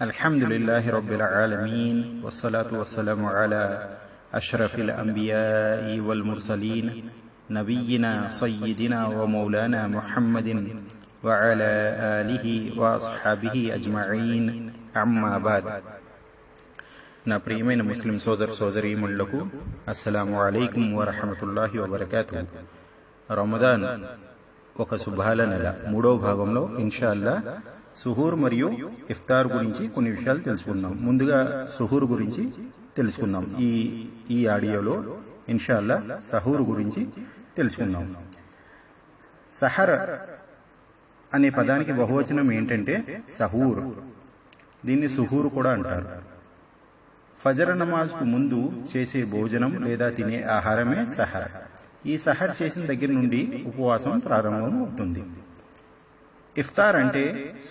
الحمد لله رب العالمين والصلاة والسلام على أشرف الأنبياء والمرسلين نبينا سيدنا ومولانا محمد وعلى آله وأصحابه أجمعين أما بعد నా ప్రియమైన ముస్లిం సోదర సోదరీముళ్లకు అస్సలాము అలైకుం వరహమతుల్లాహి వబర్కాతు రమదాన్ ఒక శుభాల నెల మూడో భాగంలో ఇన్షాల్లా సుహూర్ మరియు ఇఫ్తార్ గురించి కొన్ని విషయాలు తెలుసుకుందాం. ముందుగా సుహూర్ గురించి తెలుసుకుందాం. ఈ ఈ ఆడియోలో ఇన్షాల్లా సహూర్ గురించి తెలుసుకుందాం. సహర్ అనే పదానికి బహువచనం ఏంటంటే సహూర్. దీన్ని సుహూర్ కూడా అంటారు. ఫజర్ నమాజ్కు ముందు చేసే భోజనం లేదా తినే ఆహారమే సహర్. ఈ సహర్ చేసిన దగ్గర నుండి ఉపవాసం ప్రారంభం అవుతుంది ఇఫ్తార్ అంటే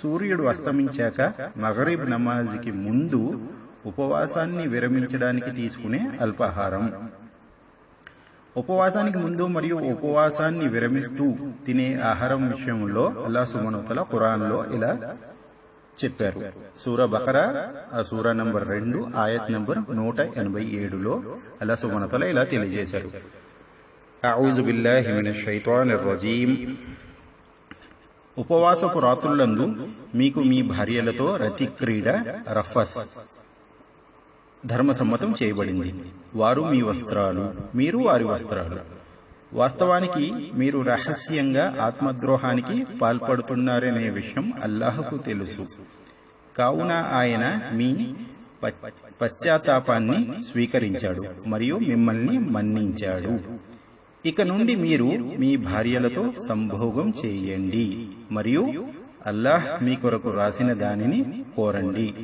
సూర్యుడు అస్తమించాక మగరీబ్ నమాజ్కి ముందు ఉపవాసాన్ని విరమించడానికి తీసుకునే అల్పాహారం. ఉపవాసానికి ముందు మరియు ఉపవాసాన్ని విరమిస్తూ తినే ఆహారం విషయంలో అల్లా సుమనతల ఖురాన్లో ఇలా చెప్పారు. సూర బకరా ఆ సూర నంబర్ రెండు ఆయత్ నంబర్ నూట ఎనభై ఏడులో అల్లా సుమనతల ఇలా తెలియజేశారు. أعوذ بالله من الشيطان الرجيم ఉపవాసపు రాత్రులందు మీకు మీ భార్యలతో రతి క్రీడ రఫస్ ధర్మసమ్మతం చేయబడింది. వారు మీ వస్త్రాలు మీరు వారి వస్త్రాలు. వాస్తవానికి మీరు రహస్యంగా ఆత్మద్రోహానికి పాల్పడుతున్నారనే విషయం అల్లాహకు తెలుసు. కావున ఆయన మీ పశ్చాత్తాపాన్ని స్వీకరించాడు మరియు మిమ్మల్ని మన్నించాడు. ఇక నుండి మీరు మీ భార్యలతో సంభోగం చేయండి. మరియు అల్లాహ్ మీ కొరకు రాసిన దానిని కోరండి.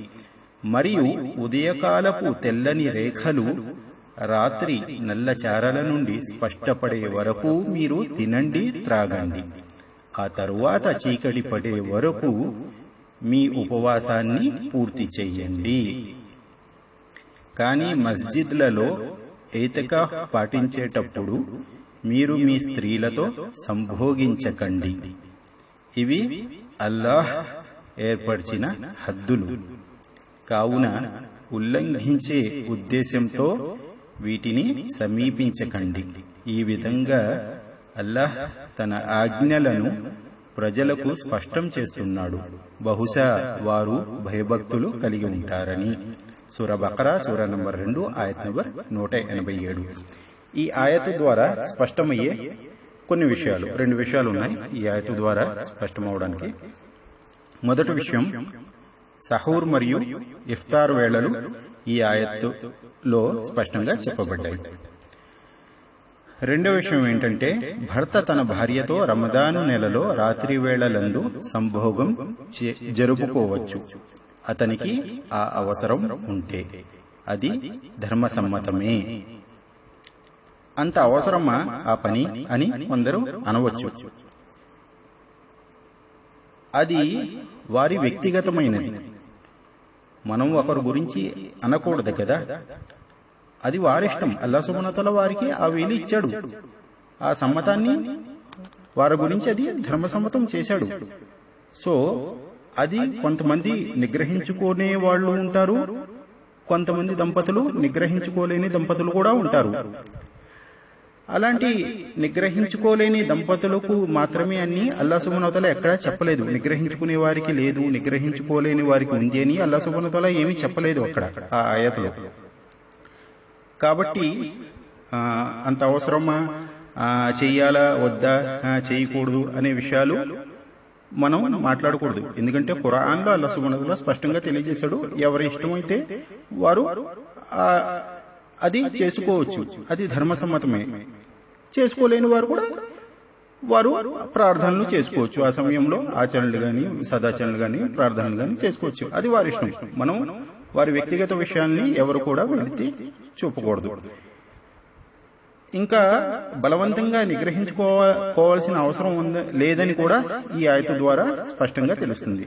మరియు ఉదయకాలపు తెల్లని రేఖలు రాత్రి నల్ల చారల నుండి స్పష్టపడే వరకు మీరు తినండి త్రాగండి. ఆ తరువాత చీకటి పడే వరకు మీ ఉపవాసాన్ని పూర్తి చేయండి. కానీ మస్జిద్లలో ఏతకా పాటించేటప్పుడు మీరు మీ స్త్రీలతో సంభోగించకండి. ఇవి అల్లాహ్ ఏర్పరిచిన హద్దులు. కావున ఉల్లంఘించే ఉద్దేశంతో వీటిని సమీపించకండి. ఈ విధంగా అల్లాహ్ తన ఆజ్ఞలను ప్రజలకు స్పష్టం చేస్తున్నాడు. బహుశా వారు భయభక్తులు కలిగి ఉంటారని. సూర బకరా సూర నంబర్ రెండు ఆయత్ నంబర్ నూట ఎనభై ఏడు. ఈ ఆయత ద్వారా స్పష్టమయ్యే కొన్ని విషయాలు రెండు విషయాలు ఉన్నాయి ఈ ఆయత ద్వారా స్పష్టమవడానికి. మొదటి విషయం సహూర్ మరియు ఇఫ్తార్ వేళలు ఈ ఆయత్తులో స్పష్టంగా చెప్పబడ్డాయి. రెండవ విషయం ఏంటంటే భర్త తన భార్యతో రమదాను నెలలో రాత్రి వేళలందు సంభోగం జరుపుకోవచ్చు. అతనికి ఆ అవసరం ఉంటే. అది ధర్మసమ్మతమే. అంత అవసరమా ఆ పని అని కొందరు అనవచ్చు. అది వారి వ్యక్తిగతమైనది. మనం ఒకరి గురించి అనకూడదు కదా. అది వారిష్టం. అల్లా సుమనతల వారికి ఆ వేలు ఇచ్చాడు. ఆ సమ్మతాన్ని వారి గురించి అది ధర్మసమ్మతం చేశాడు. సో అది కొంతమంది నిగ్రహించుకునే వాళ్ళు ఉంటారు. కొంతమంది దంపతులు నిగ్రహించుకోలేని దంపతులు కూడా ఉంటారు. అలాంటి నిగ్రహించుకోలేని దంపతులకు మాత్రమే అని అల్లా సుమనతల ఎక్కడా చెప్పలేదు. నిగ్రహించుకునే వారికి లేదు నిగ్రహించుకోలేని వారికి ఉంది అని అల్లా సుమనతల ఏమీ చెప్పలేదు అక్కడ ఆ ఆయతలో. కాబట్టి అంత అవసరమా? చెయ్యాలా? వద్దా? చేయకూడదు అనే విషయాలు మనం మాట్లాడకూడదు. ఎందుకంటే ఖురాన్లో అల్లా సుమనతల స్పష్టంగా తెలియజేశాడు. ఎవరి ఇష్టమైతే వారు అది చేసుకోవచ్చు. అది ధర్మసమ్మతమే. చేసుకోలేని వారు కూడా వారు ప్రార్థనలు చేసుకోవచ్చు. ఆ సమయంలో ఆచరణలు గాని సదాచరణలు గాని ప్రార్థనలు గాని చేసుకోవచ్చు. అది వారి ఇష్టం. మనం వారి వ్యక్తిగత విషయాల్ని ఎవరు కూడా వెళితే చూపకూడదు. ఇంకా బలవంతంగా నిగ్రహించుకోవాల్సిన అవసరం ఉంద లేదని కూడా ఈ ఆయత ద్వారా స్పష్టంగా తెలుస్తుంది.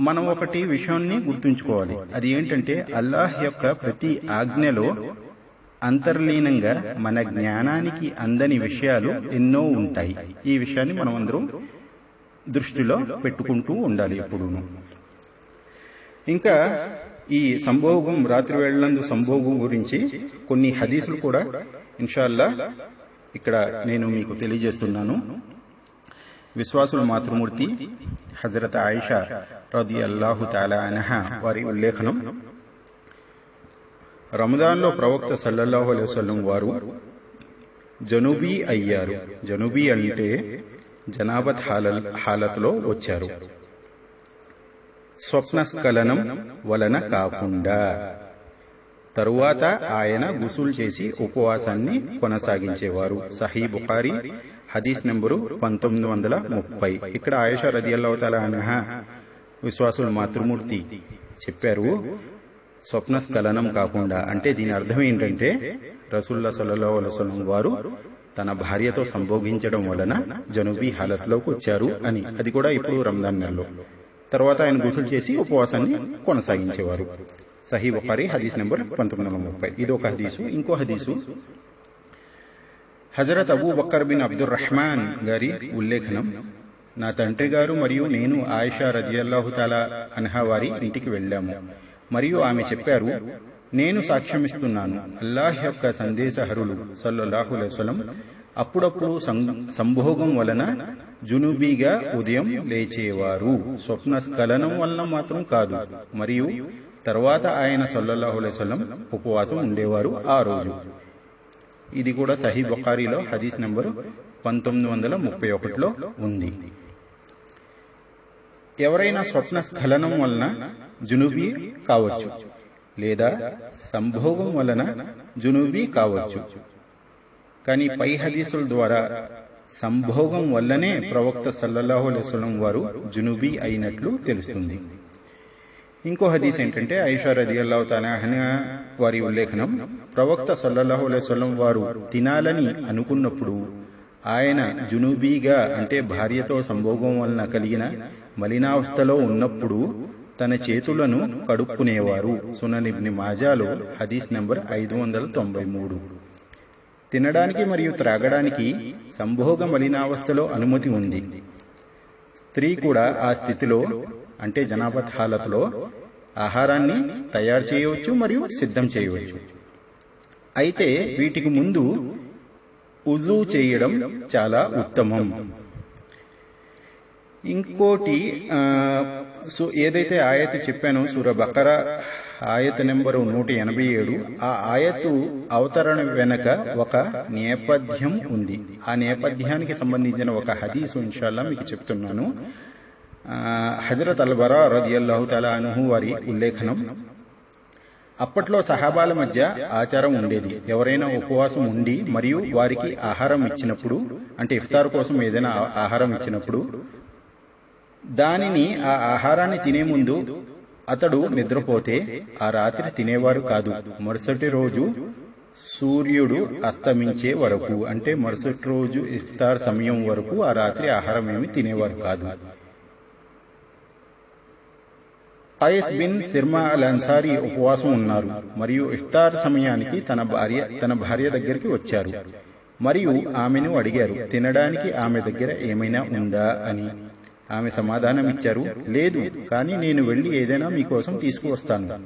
మనం ఒకటి విషయాన్ని గుర్తుంచుకోవాలి. అది ఏంటంటే అల్లాహ్ యొక్క ప్రతి ఆజ్ఞలో అంతర్లీనంగా మన జ్ఞానానికి అందని విషయాలు ఎన్నో ఉంటాయి. ఈ విషయాన్ని మనం అందరం దృష్టిలో పెట్టుకుంటూ ఉండాలి ఎప్పుడూను. ఇంకా ఈ సంభోగం రాత్రి వేళ్ళందు సంభోగం గురించి కొన్ని హదీసులు కూడా ఇన్షాల్లా ఇక్కడ నేను మీకు తెలియజేస్తున్నాను. విశ్వాసుల మాతృమూర్తి హజరత్ ఆయిషా రది అల్లాహు తాలా అనహ. వారి ఉల్లేఖనం రమదాన్లో ప్రవక్త సల్లల్లాహు అలైహి వారు జనుబీ అయ్యారు. జనుబీ అంటే జనాబత్ హాల హాలత్లో వచ్చారు. స్వప్నస్ఖలనం వలన కాకుండా తరువాత ఆయన గుసులు చేసి ఉపవాసాన్ని కొనసాగించేవారు. సహీ బుఖారి హదీస్ నెంబరు పంతొమ్మిది వందల ముప్పై. ఇక్కడ ఆయుష రదియల్లావతాల అనహ విశ్వాసుల మాతృమూర్తి చెప్పారు స్వప్నస్ఖలనం కాకుండా అంటే దీని అర్థం ఏంటంటే రసుల్లా సల్లల్లాహు అలైహి వారు తన భార్యతో సంభోగించడం వలన జనుబీ హాలత్లోకి వచ్చారు అని. అది కూడా ఇప్పుడు రంజాన్ నెలలో. తర్వాత ఆయన గుసులు చేసి ఉపవాసాన్ని కొనసాగించేవారు. సహీ బుఖారి హదీస్ నెంబర్ పంతొమ్మిది వందల ముప్పై. ఇది ఒక హదీసు ఇంకో హదీసు. హజరత్ అబూ బక్కర్ బిన్ అబ్దుర్ రహమాన్ గారి ఉల్లేఖనం నా తండ్రి గారు మరియు నేను ఆయిషా రజియల్లాహుతాలా అన్హా వారి ఇంటికి వెళ్ళాము. మరియు ఆమె చెప్పారు నేను సాక్ష్యమిస్తున్నాను. అల్లాహ్ యొక్క సందేశహరులు సల్లల్లాహులసలం అప్పుడప్పుడు సంభోగం వలన జునుబీగా ఉదయం లేచేవారు. స్వప్న స్ఖలనం వలన మాత్రం కాదు. మరియు తర్వాత ఆయన సల్లల్లాహులసలం ఉపవాసం ఉండేవారు ఆ రోజు. ఇది కూడా సహీ బుఖారీలో హదీస్ నెంబరు పంతొమ్మిది వందల ముప్పై ఒకటిలో ఉంది. ఎవరైనా స్వప్న స్ఖలనం వలన జునుబీ కావచ్చు లేదా సంభోగం వలన జునుబీ కావచ్చు. కానీ పై హదీసుల ద్వారా సంభోగం వల్లనే ప్రవక్త సల్లల్లాహు వారు జునుబీ అయినట్లు తెలుస్తుంది. ఇంకో హదీస్ ఏంటంటే ఐషా రది అల్లాహు వారి ఉల్లేఖనం ప్రవక్త సల్లల్లాహు అలైవలం వారు తినాలని అనుకున్నప్పుడు ఆయన జునుబీగా అంటే భార్యతో సంభోగం వలన కలిగిన మలినావస్థలో ఉన్నప్పుడు తన చేతులను కడుక్కునేవారు. సుననిబ్ని మాజాలో హదీస్ నంబర్ ఐదు వందల తొంభై మూడు. తినడానికి మరియు త్రాగడానికి సంభోగ మలినావస్థలో అనుమతి ఉంది. స్త్రీ కూడా ఆ స్థితిలో అంటే జనాపత్ హాలత్లో ఆహారాన్ని తయారు చేయవచ్చు మరియు సిద్ధం చేయవచ్చు. అయితే వీటికి ముందు ఉజు చేయడం చాలా ఉత్తమం. ఇంకోటి సో ఏదైతే ఆయత చెప్పానో సూర బకర ఆయత నెంబరు నూట ఎనభై ఏడు ఆ ఆయత్ అవతరణ వెనక ఒక నేపథ్యం ఉంది. ఆ నేపథ్యానికి సంబంధించిన ఒక హదీసు ఇన్షాల్లా మీకు చెప్తున్నాను. హజరత్ అల్బరా రదియల్లాహు తలా అనుహు వారి ఉల్లేఖనం అప్పట్లో సహాబాల మధ్య ఆచారం ఉండేది. ఎవరైనా ఉపవాసం ఉండి మరియు వారికి ఆహారం ఇచ్చినప్పుడు అంటే ఇఫ్తార్ కోసం ఏదైనా ఆహారం ఇచ్చినప్పుడు దానిని ఆ ఆహారాన్ని తినే ముందు అతడు నిద్రపోతే ఆ రాత్రి తినేవారు కాదు. మరుసటి రోజు సూర్యుడు అస్తమించే వరకు అంటే మరుసటి రోజు ఇఫ్తార్ సమయం వరకు ఆ రాత్రి ఆహారం ఏమి తినేవారు కాదు. ఐస్ బిన్ సిర్మా అల్ అన్సారీ ఉపవాసం ఉన్నారు మరియు ఇఫ్తార్ సమయానికి తన భార్య తన భార్య దగ్గరికి వచ్చారు. మరియు ఆమెను అడిగారు తినడానికి ఆమె దగ్గర ఏమైనా ఉందా? అని. ఆమె సమాధానం ఇచ్చారు లేదు కానీ నేను వెళ్ళి ఏదైనా మీకోసం తీసుకువస్తాను.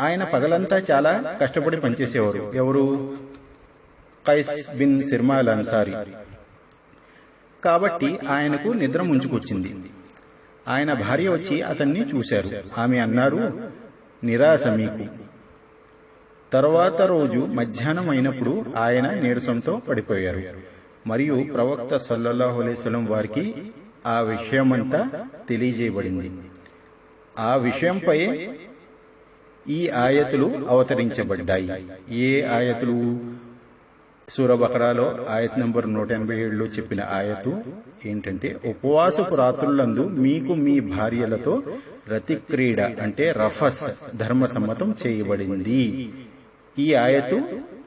ఆయన పగలంతా చాలా కష్టపడి పనిచేసేవారు. ఎవరు? కైస్ బిన్ సిర్మా అల్ అన్సారీ కాబట్టి ఆయనకు నిద్ర ముంచుకొచ్చింది. ఆయన భార్య వచ్చి అతన్ని చూశారు. ఆమె అన్నారు నిరాశ మీకు. తర్వాత రోజు మధ్యాహ్నం అయినప్పుడు ఆయన నీరసంతో పడిపోయారు. మరియు ప్రవక్త సల్లల్లాహు అలైస్లం వారికి ఆ విషయమంతా తెలియజేయబడింది. ఆ విషయంపై ఈ ఆయతులు అవతరించబడ్డాయి. ఏ ఆయతులు? సూరబకరాలో ఆయత్ నంబర్ నూట ఎనభై ఏడులో చెప్పిన ఆయతు ఏంటంటే ఉపవాసపు రాత్రులందు మీకు మీ భార్యలతో రతిక్రీడ అంటే రఫస్ ధర్మసమ్మతం చేయబడింది. ఈ ఆయతు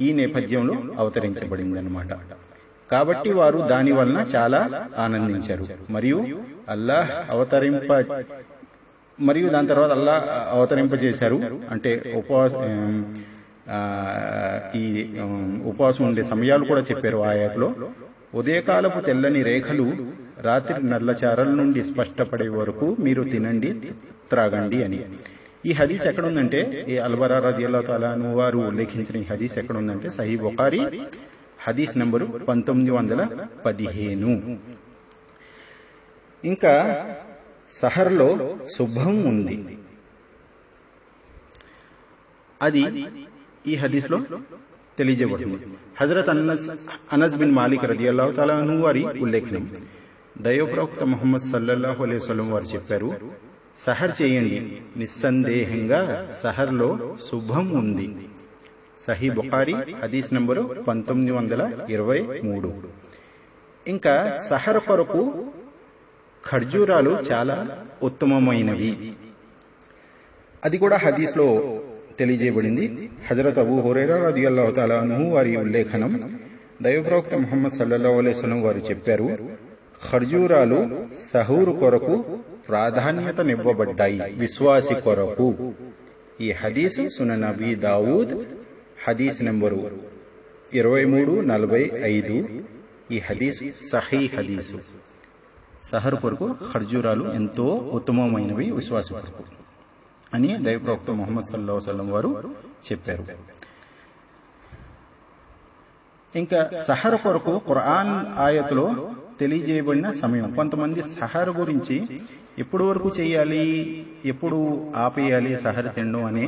ఈ నేపథ్యంలో అవతరించబడింది అనమాట కాబట్టి వారు దాని వలన చాలా ఆనందించారు. మరియు అల్లాహ్ అవతరింప మరియు దాని తర్వాత అల్లా అవతరింపజేశారు. అంటే ఉపవాస ఈ ఉపవాసం ఉండే సమయాలు కూడా చెప్పారు ఆయతలో ఉదయకాలపు తెల్లని రేఖలు రాత్రి నల్లచారల నుండి స్పష్టపడే వరకు మీరు తినండి త్రాగండి అని. ఈ హదీస్ ఎక్కడ ఉందంటే ఈ అల్బరా రదియల్లా తాలాను వారు ఉల్లేఖించిన ఈ హదీస్ ఎక్కడ ఉందంటే సహీ బొకారి హదీస్ నంబరు పంతొమ్మిది వందల పదిహేను. ఇంకా సహర్లో శుభం ఉంది. అది ఈ హదీస్లో తెలియజేయబడింది. హజరత్ అన్నస్ అనస్ బిన్ మాలిక్ రదియల్లాహు తాలాను వారి ఉల్లేఖనం. దైవప్రవక్త మొహమ్మద్ సల్లల్లాహు అలైహి వారు చెప్పారు సహర్ చేయండి నిస్సందేహంగా సహర్లో శుభం ఉంది. సహీ బుఖారి హదీస్ నంబరు పంతొమ్మిది వందల ఇరవై మూడు. ఇంకా సహర్ కొరకు ఖర్జూరాలు చాలా ఉత్తమమైనవి. అది కూడా హదీస్లో తెలియజేయబడింది. హజరత్ అబూ హురైరా రదియల్లాహు వారి ఉల్లేఖనం దైవప్రవక్త ముహమ్మద్ సల్లల్లా అలైస్లం వారు చెప్పారు ఖర్జూరాలు సహూరు కొరకు ప్రాధాన్యతనివ్వబడ్డాయి విశ్వాసి కొరకు. ఈ హదీసు సున నబీ దావూద్ హదీస్ నెంబరు ఇరవై మూడు నలభై ఐదు. ఈ హదీసు సహీ హదీసు. సహర్ కొరకు ఖర్జూరాలు ఎంతో ఉత్తమమైనవి విశ్వాస కొరకు. అని దైవప్రవక్త మొహమ్మద్ సల్లా వసలం వారు చెప్పారు. ఇంకా సహర్ కొరకు ఖురాన్ ఆయతలో తెలియజేయబడిన సమయం. కొంతమంది సహర్ గురించి ఎప్పుడు వరకు చేయాలి ఎప్పుడు ఆపేయాలి సహర్ తినడం అనే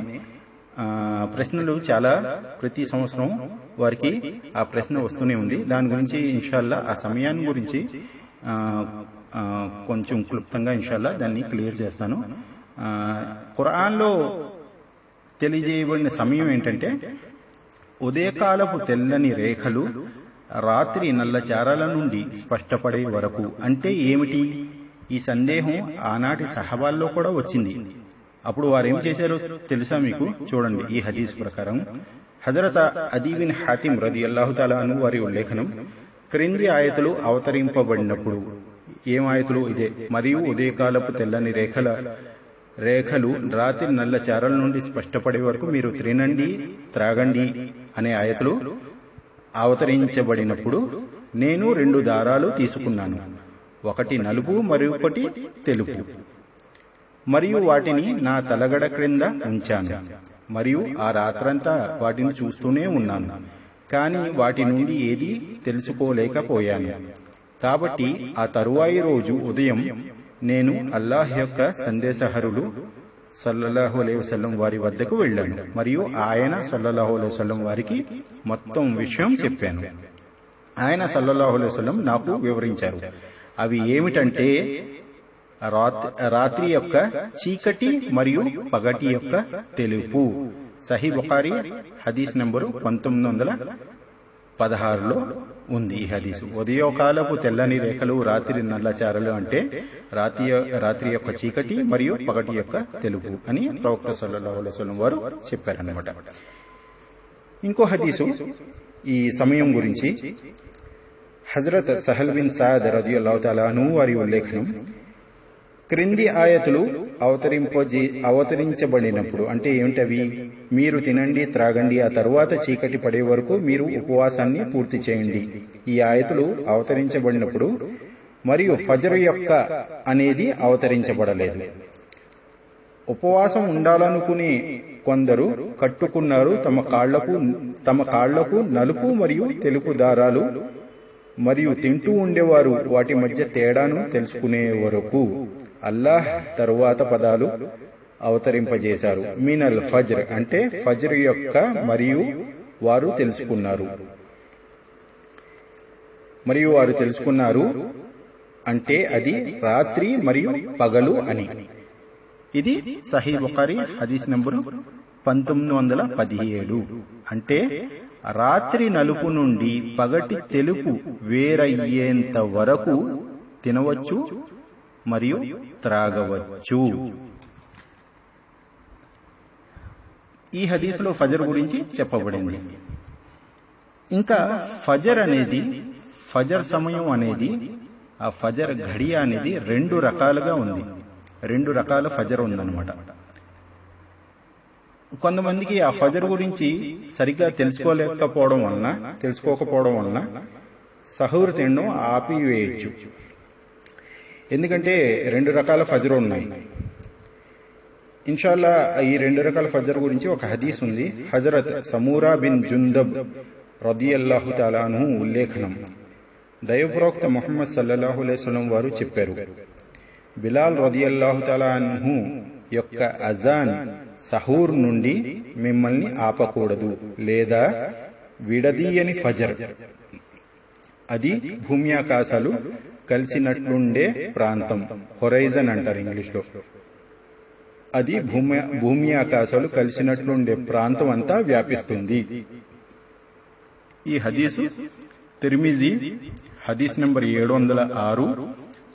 ప్రశ్నలు చాలా ప్రతి సంవత్సరం వారికి ఆ ప్రశ్న వస్తూనే ఉంది. దాని గురించి ఇన్షాల్లా ఆ సమయాన్ని గురించి కొంచెం క్లుప్తంగా ఇన్షాల్లా దాన్ని క్లియర్ చేస్తాను. ఖురాన్లో తెలియజేయబడిన సమయం ఏంటంటే ఉదయకాలపు తెల్లని రేఖలు రాత్రి నల్లచారాల నుండి స్పష్టపడే వరకు. అంటే ఏమిటి? ఈ సందేహం ఆనాటి సహబాల్లో కూడా వచ్చింది. అప్పుడు వారు ఏం చేశారో తెలుసా మీకు? చూడండి ఈ హదీస్ ప్రకారం. హజరత అదీబిన్ హాతిం రది అల్లాహుతాలాను వారి ఉల్లేఖనం క్రింది ఆయతులు అవతరింపబడినప్పుడు. ఏం ఆయతులు ఇదే? మరియు ఉదయకాలపు తెల్లని రేఖల రేఖలు రాత్రి నల్ల చారల నుండి స్పష్టపడే వరకు మీరు తినండి త్రాగండి అనే ఆయతలు అవతరించబడినప్పుడు నేను రెండు దారాలు తీసుకున్నాను. ఒకటి నలుపు మరొకటి తెలుపు. మరియు వాటిని నా తలగడ క్రింద ఉంచాను. మరియు ఆ రాత్రంతా వాటిని చూస్తూనే ఉన్నాను. కాని వాటి నుండి ఏది తెలుసుకోలేకపోయాను. కాబట్టి ఆ తరువాయి రోజు ఉదయం నేను అల్లాహ్ యొక్క సందేశహరులు సల్లల్లాహు అలై వసల్లం వారి వద్దకు వెళ్ళాను. మరియు ఆయన సల్లల్లాహు అలై వసల్లం వారికి మొత్తం విషయం చెప్పాను. ఆయన సల్లల్లాహు అలై వసల్లం నాకు వివరించారు. అవి ఏమిటంటే రాత్రి యొక్క చీకటి మరియు పగటి యొక్క తెలుపు. సహీ బుఖారి హదీస్ నంబరు పంతొమ్మిది వందల పదహారులో ఉంది ఈ హదీసు. ఉదయకాలపు తెల్లని రేఖలు రాత్రి నల్లచారలు అంటే రాత్రి రాత్రి యొక్క చీకటి మరియు పగటి యొక్క తెలుపు అని ప్రవక్త సల్లల్లాహు వారు చెప్పారన్నమాట. ఇంకో హదీసు ఈ సమయం గురించి హజరత్ సహల్ బిన్ సాద్ రదియల్లాహు తాలాను వారి ఉల్లేఖనం క్రింది ఆయతులు అవతరింపజే అవతరించబడినప్పుడు అంటే ఏమిటవి? మీరు తినండి త్రాగండి ఆ తరువాత చీకటి పడే వరకు మీరు ఉపవాసాన్ని పూర్తి చేయండి. ఈ ఆయతులు అవతరించబడినప్పుడు మరియు ఫజర్ యొక్క అనేది అవతరించబడలేదు. ఉపవాసం ఉండాలనుకునే కొందరు కట్టుకున్నారు. తమ కాళ్ళకు తమ కాళ్ళకు నలుపు మరియు తెలుపు దారాలు మరియు తింటూ ఉండేవారు. వాటి మధ్య తేడాను తెలుసుకునే వరకు అల్లాహ్ తరువాత పదాలు అవతరింపజేశారు. మీనల్ ఫజ్ర్ అంటే ఫజ్ర్ యొక్క మరియు వారు తెలుసుకున్నారు. మరియు వారు తెలుసుకున్నారు అంటే అది రాత్రి మరియు పగలు అని. ఇది సహీ బుఖారి హదీస్ నంబరు పంతొమ్మిది వందల పదిహేడు. అంటే రాత్రి నలుపు నుండి పగటి తెలుపు వేరయ్యేంత వరకు తినవచ్చు మరియు త్రాగవచ్చు. ఈ హదీసులో ఫజర్ గురించి చెప్పబడింది. ఇంకా ఫజర్ అనేది ఫజర్ సమయం అనేది ఆ ఫజర్ ఘడియ అనేది రెండు రకాలుగా ఉంది. రెండు రకాల ఫజర్ ఉందన్నమాట. కొంతమందికి ఆ ఫజర్ గురించి సరిగ్గా తెలుసుకోలేకపోవడం వలన తెలుసుకోకపోవడం వలన సహూర్ తినడం ఆపివేయచ్చు. ఎందుకంటే రెండు రకాల ఫజర్ ఉన్నాయి. ఇన్షాల్లా ఈ రెండు రకాల ఫజర్ గురించి ఒక హదీస్ ఉంది. హజరత్ సమూరా బిన్ జుందబ్ రదియల్లాహు తాలాను ఉల్లేఖనం. దైవప్రోక్త మొహమ్మద్ సల్లల్లాహు అలైస్లం వారు చెప్పారు బిలాల్ రదియల్లాహు తాలాను యొక్క అజాన్ సహూర్ నుండి మిమ్మల్ని ఆపకూడదు లేదా విడదీయని ఫజర్. అది భూమ్యాకాశాలు కలిసినట్లుండే ప్రాంతం. హొరైజన్ అంటారు ఇంగ్లీష్లో. అది భూమి భూమి ఆకాశాలు కలిసినట్లుండే ప్రాంతం అంతా వ్యాపిస్తుంది. ఈ హదీసు తిరిమిజీ హదీస్ నెంబర్ ఏడు వందల ఆరు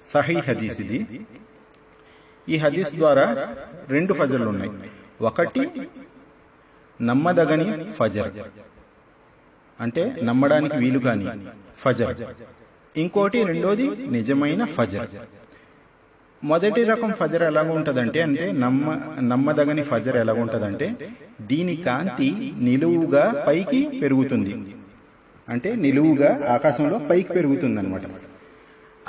సహీ హదీస్ ఇది ఈ హదీస్ ద్వారా రెండు ఫజర్లు ఉన్నాయి ఒకటి నమ్మదగని ఫజర్. అంటే నమ్మడానికి వీలు కాని ఫజర్. ఇంకోటి రెండోది నిజమైన ఫజర్. మొదటి రకం ఫజర్ ఎలాగ అంటే నమ్మ నమ్మదగని ఫజర్ ఎలాగ దీని కాంతి నిలువుగా పైకి పెరుగుతుంది. అంటే నిలువుగా ఆకాశంలో పైకి పెరుగుతుంది అనమాట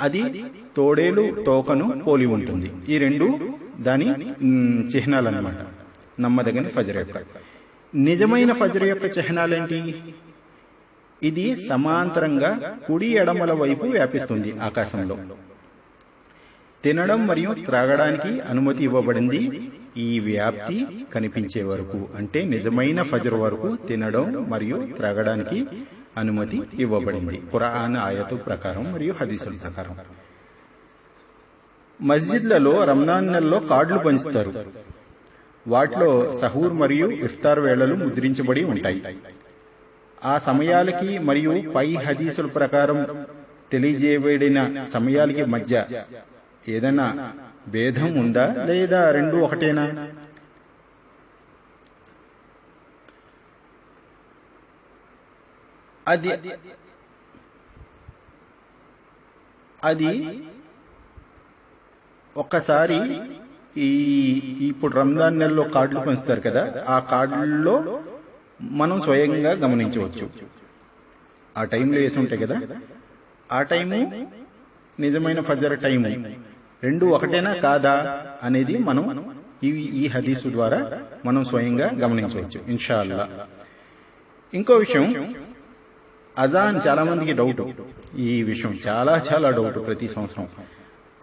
అది తోడేలు తోకను పోలి ఉంటుంది. ఈ రెండు దాని చిహ్నాలన్నమాట. నమ్మదగని ఫజర్ యొక్క. నిజమైన ఫజర్ యొక్క చిహ్నాలేంటి? ఇది సమాంతరంగా కుడి ఎడమల వైపు వ్యాపిస్తుంది ఆకాశంలో. తినడం మరియు త్రాగడానికి అనుమతి ఇవ్వబడింది. ఈ వ్యాప్తి కనిపించే వరకు అంటే నిజమైన ఫజర్ వరకు తినడం మరియు త్రాగడానికి అనుమతి ఇవ్వబడింది. ఖురాన్ ఆయతు ప్రకారం మరియు హదీసుల ప్రకారం. మస్జిద్లలో రంజాన్ నెలలో కార్డులు పంచుతారు. వాటిలో సహూర్ మరియు ఇఫ్తార్ వేళలు ముద్రించబడి ఉంటాయి. ఆ సమయాలకి మరియు పై హదీసుల ప్రకారం తెలియజేయబడిన సమయాలకి మధ్య ఏదైనా భేదం ఉందా లేదా? రెండు ఒకటేనా? అది అది ఒక్కసారి ఈ ఇప్పుడు రంజాన్ నెలలో కార్డులు పంచుతారు కదా ఆ కార్డుల్లో మనం స్వయంగా గమనించవచ్చు. ఆ టైంలో వేసి ఉంటాయి కదా? ఆ టైము నిజమైన ఫజర్ టైము. రెండు ఒకటేనా కాదా అనేది మనం ఈ ఈ హదీసు ద్వారా మనం స్వయంగా గమనించవచ్చు. ఇన్షాల్లా ఇంకో విషయం అజాన్ చాలా మందికి డౌట్. ఈ విషయం చాలా చాలా డౌట్ ప్రతి సంవత్సరం.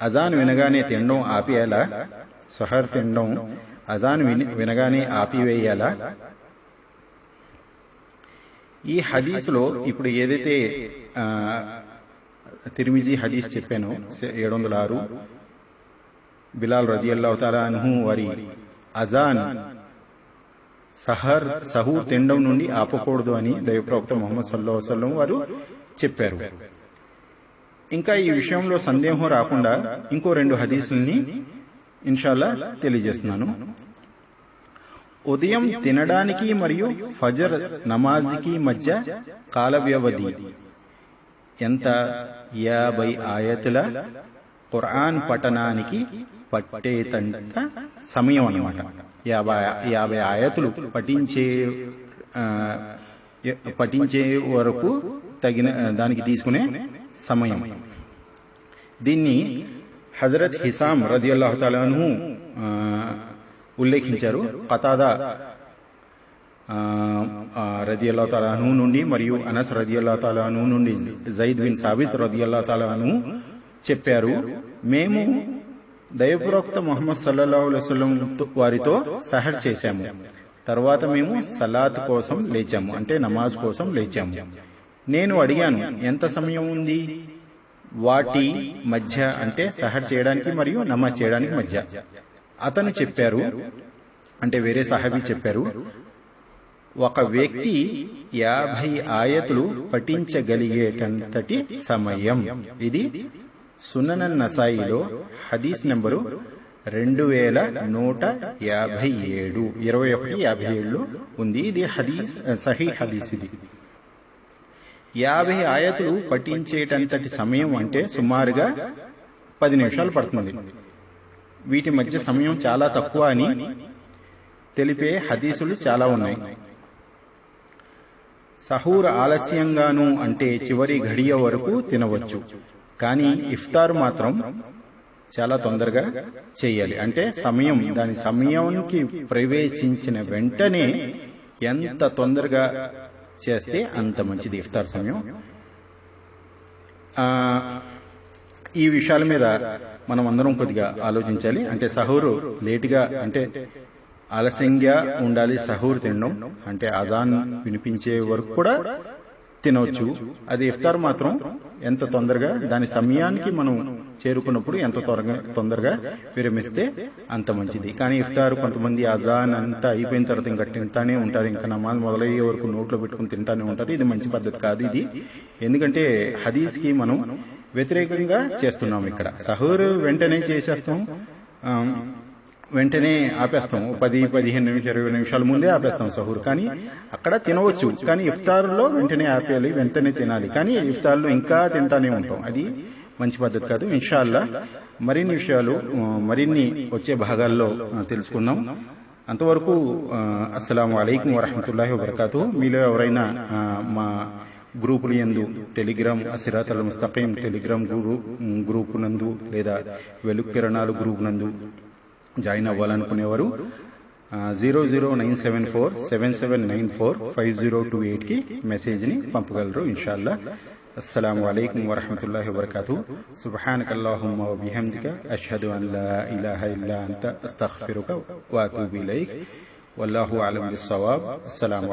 అజాన్ వినగానే తినడం ఆపేయాలా? సహర్ తినడం అజాన్ వినగానే ఆపివేయాలా? ఈ హదీస్లో ఇప్పుడు ఏదైతే తిరిమిజీ హదీస్ చెప్పానో ఏడు వందల ఆరు బిలాల్ రజియల్లా తాలాను వారి అజాన్ సహర్ సహూ తిండం నుండి ఆపకూడదు అని దైవప్రవక్త మొహమ్మద్ సల్లా వసల్లం వారు చెప్పారు. ఇంకా ఈ విషయంలో సందేహం రాకుండా ఇంకో రెండు హదీసుల్ని ఇన్షాల్లా తెలియజేస్తున్నాను. ఉదయం తినడానికి మరియు ఫజర్ నమాజ్కి మధ్య కాల వ్యవధి ఎంత యాభై ఆయతుల ఖురాన్ పఠనానికి పట్టేటంత సమయం అనమాట యాభై యాభై ఆయతులు పఠించే పఠించే వరకు తగిన దానికి తీసుకునే సమయం. దీన్ని హజరత్ హిసాం రది తాలాను ఉల్లేఖించారు. కతాదా రది తాలాను నుండి మరియు అనస్ రది తాలాను నుండి జైద్ బిన్ సాబిత్ రది తాలాను చెప్పారు. మేము దైవప్రోక్త మొహమ్మద్ సల్లల్లాహు అలైవలం వారితో సహర్ చేశాము. తర్వాత మేము సలాత్ కోసం లేచాము. అంటే నమాజ్ కోసం లేచాము. నేను అడిగాను ఎంత సమయం ఉంది? వాటి మధ్య అంటే సహర్ చేయడానికి మరియు నమాజ్ చేయడానికి మధ్య. అతను చెప్పారు అంటే వేరే సహాబీ చెప్పారు ఒక వ్యక్తి యాభై ఆయతులు పఠించగలిగేటంతటి సమయం. ఇది సునన నసాయిలో హదీస్ నెంబరు రెండు వేల నూట యాభై ఏడు ఇరవై ఒకటి యాభై ఏడులో ఉంది. ఇది హదీస్ సహీ హదీస్ ఇది. యాభై ఆయతులు పఠించేటంతటి సమయం అంటే సుమారుగా పది నిమిషాలు పడుతుంది. వీటి మధ్య సమయం చాలా తక్కువ అని తెలిపే హదీసులు చాలా ఉన్నాయి. సహూర్ ఆలస్యంగాను అంటే చివరి ఘడియ వరకు తినవచ్చు. కానీ ఇఫ్తార్ మాత్రం చాలా తొందరగా చేయాలి. అంటే సమయం దాని సమయానికి ప్రవేశించిన వెంటనే ఎంత తొందరగా చేస్తే అంత మంచిది ఇఫ్తార్ సమయం. ఈ విషయాల మీద మనం అందరం కొద్దిగా ఆలోచించాలి. అంటే సహూరు లేటుగా అంటే ఆలస్యంగా ఉండాలి సహూర్ తినడం. అంటే అదాన్ వినిపించే వరకు కూడా తినవచ్చు. అది ఇఫ్తార్ మాత్రం ఎంత తొందరగా దాని సమయానికి మనం చేరుకున్నప్పుడు ఎంత త్వరగా తొందరగా విరమిస్తే అంత మంచిది. కానీ ఇఫ్తార్ కొంతమంది అజాన్ అంతా అయిపోయిన తర్వాత ఇంకా తింటానే ఉంటారు. ఇంకా నమాజ్ మొదలయ్యే వరకు నోట్లో పెట్టుకుని తింటానే ఉంటారు. ఇది మంచి పద్ధతి కాదు ఇది. ఎందుకంటే హదీస్కి మనం వ్యతిరేకంగా చేస్తున్నాం ఇక్కడ. సహూరు వెంటనే చేసేస్తాం. వెంటనే ఆపేస్తాం. పది పదిహేను నిమిషాలు ఇరవై నిమిషాల ముందే ఆపేస్తాం సహూర్. కానీ అక్కడ తినవచ్చు. కానీ ఇఫ్తార్లో వెంటనే ఆపేయాలి. వెంటనే తినాలి. కానీ ఇఫ్తార్లో ఇంకా తింటానే ఉంటాం. అది మంచి పద్ధతి కాదు. ఇన్షాల్లా మరిన్ని విషయాలు మరిన్ని వచ్చే భాగాల్లో తెలుసుకుందాం. అంతవరకు అస్సలం అయికం వరహమతుల్లాహి వబర్కాతు మీలో ఎవరైనా మా గ్రూపులు ఎందు టెలిగ్రామ్ అసిరాతల ముస్తఫీం టెలిగ్రామ్ గ్రూపు గ్రూప్ నందు లేదా వెలుక్కిరణాలు కిరణాలు నందు join అవ్వాలనుకునేవారు zero zero nine seven four seven seven nine four five zero two ఎయిట్కి మెసేజ్ని పంపగలరు ఇన్షాల్లా. అస్సలం అయికం వరహమూల వరకూ సుబానకల్లాహమ్మ బిహమ్దిక అల్లా ఇలాహ ఇల్లా అంత. అస్తఫిరుక వాతూబిలైక్ వల్లాహు ఆలం బిస్సవాబ్ అస్సలం